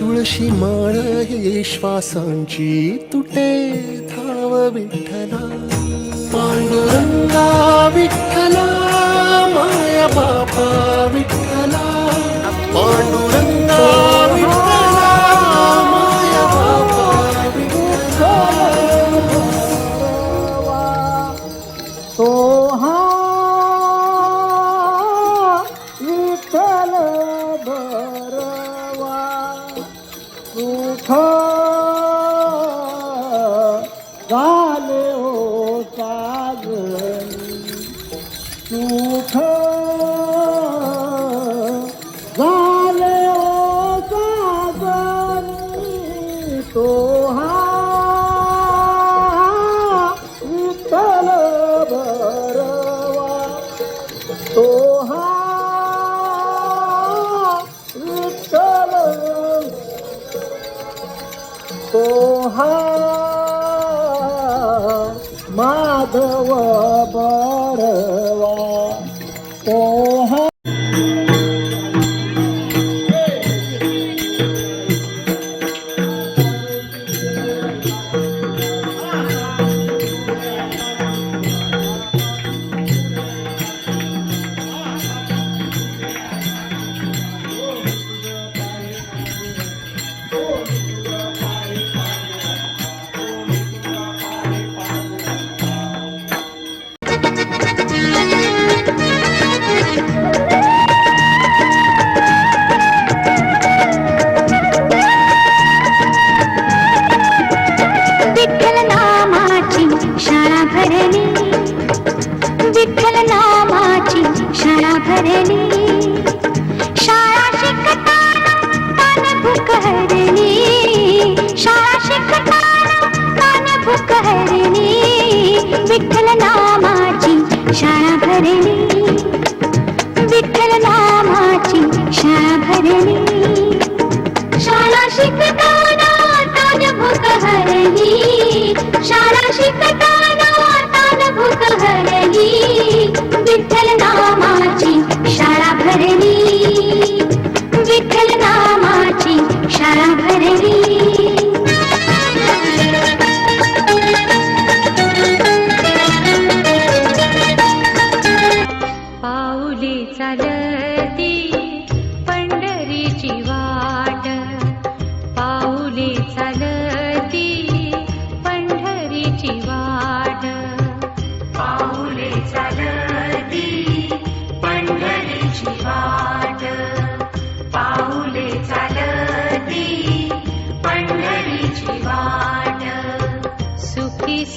तुळशी माळ ये तुटे धाव विठ्ठला. पांडुरंगा विठ्ठला माया बापा. सोहा विठ्ठल भरवा सोहा विठ्ठल माधव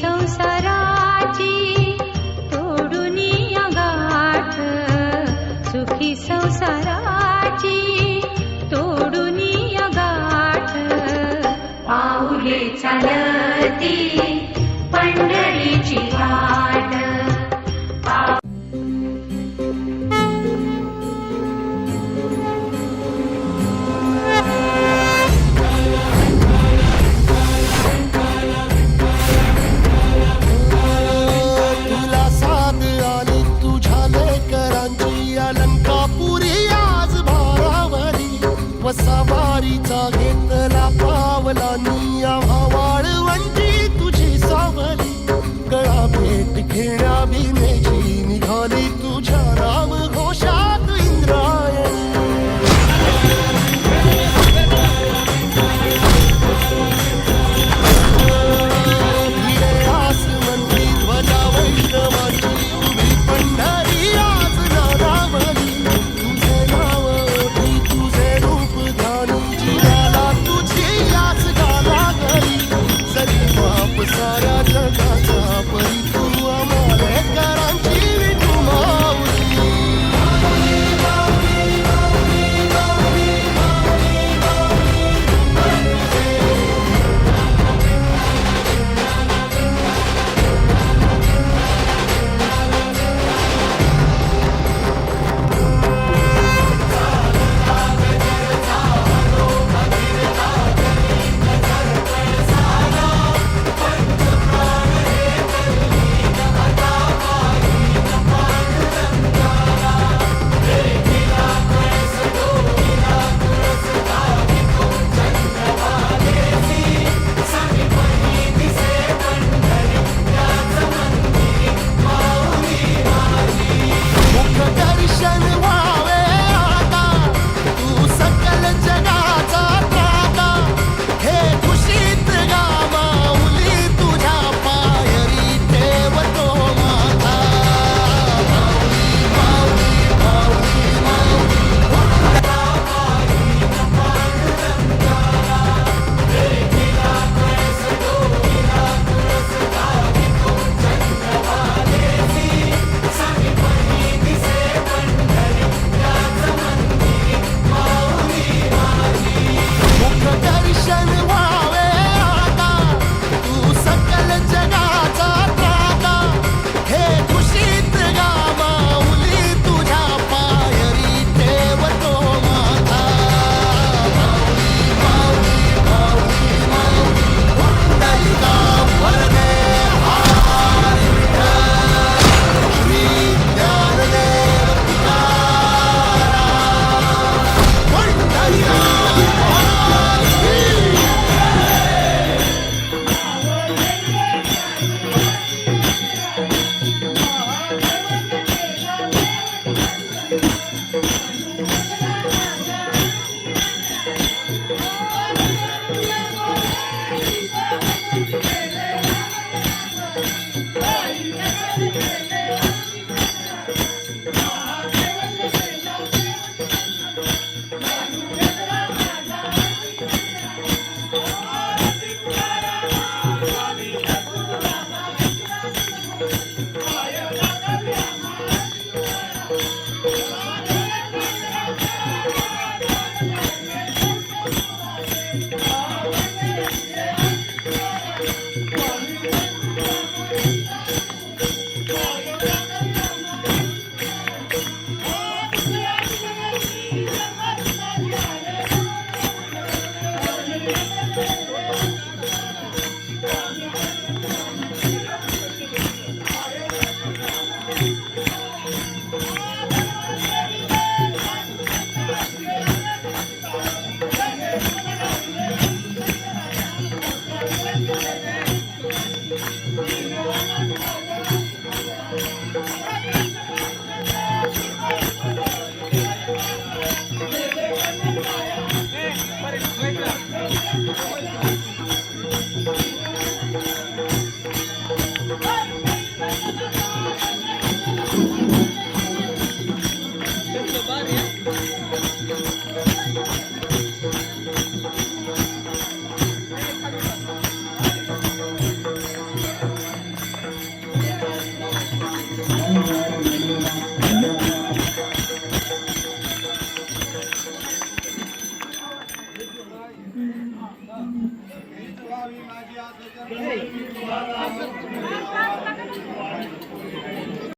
संसाराची तोडून गाठ सुखी संसाराची तोडून गाठ. पाऊले चालती पंढरीची Thank